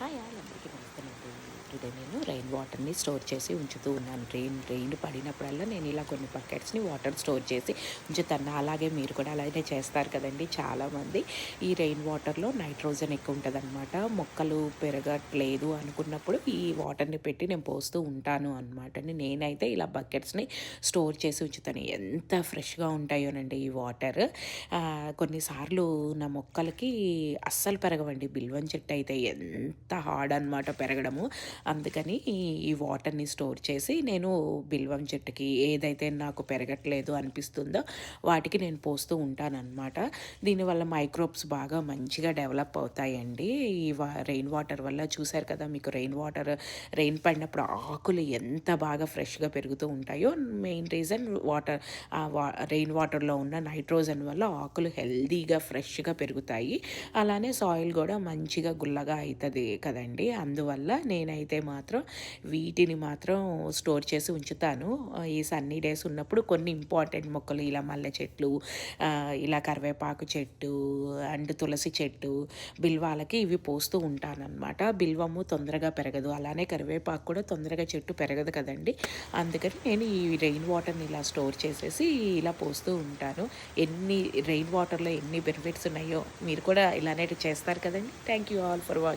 Hi all అందరికీ నమస్తేనండి today నేను రెయిన్ వాటర్ని స్టోర్ చేసి ఉంచుతూ ఉన్నాను. రెయిన్ రెయిన్ పడినప్పుడల్లా నేను ఇలా కొన్ని బకెట్స్ని వాటర్ స్టోర్ చేసి ఉంచుతాను. అలాగే మీరు కూడా అలాగే చేస్తారు కదండి. చాలామంది ఈ రెయిన్ వాటర్లో నైట్రోజన్ ఎక్కువ ఉంటుంది అనమాట మొక్కలు పెరగట్లేదు అనుకున్నప్పుడు ఈ వాటర్ని పెట్టి నేను పోస్తూ ఉంటాను అనమాట నేనైతే ఇలా బకెట్స్ని స్టోర్ చేసి ఉంచుతాను. ఎంత ఫ్రెష్గా ఉంటాయోనండి ఈ వాటర్ కొన్నిసార్లు నా మొక్కలకి అస్సలు పెరగవండి. బిల్వం చెట్టు అయితే ఎంత అంత హార్డ్ అనమాట పెరగడము. అందుకని ఈ వాటర్ని స్టోర్ చేసి నేను బిల్వం చెట్టుకి ఏదైతే నాకు పెరగట్లేదు అనిపిస్తుందో వాటికి నేను పోస్తూ ఉంటానన్నమాట. దీనివల్ల మైక్రోబ్స్ బాగా మంచిగా డెవలప్ అవుతాయండి. ఈ వా రెయిన్ వాటర్ వల్ల చూశారు కదా మీకు రెయిన్ వాటర్ రెయిన్ పడినప్పుడు ఆకులు ఎంత బాగా ఫ్రెష్గా పెరుగుతూ ఉంటాయో. మెయిన్ రీజన్ వాటర్ వా రెయిన్ వాటర్లో ఉన్న నైట్రోజన్ వల్ల ఆకులు హెల్దీగా ఫ్రెష్గా పెరుగుతాయి. అలానే సాయిల్ కూడా మంచిగా గుల్లగా అవుతుంది కదండి. అందువల్ల నేనైతే మాత్రం వీటిని మాత్రం స్టోర్ చేసి ఉంచుతాను. ఈ సన్నీ డేస్ ఉన్నప్పుడు కొన్ని ఇంపార్టెంట్ మొక్కలు ఇలా మల్లె చెట్లు ఇలా కరివేపాకు చెట్టు అండ్ తులసి చెట్టు బిల్వాలకి ఇవి పోస్తూ ఉంటానన్నమాట. బిల్వము తొందరగా పెరగదు. అలానే కరివేపాకు కూడా తొందరగా చెట్టు పెరగదు కదండి. అందుకని నేను ఈ రెయిన్ వాటర్ని ఇలా స్టోర్ చేసేసి ఇలా పోస్తూ ఉంటాను. ఎన్ని రెయిన్ వాటర్లో ఎన్ని బెనిఫిట్స్ ఉన్నాయో మీరు కూడా ఇలానే చేస్తారు కదండి. Thank you all for watching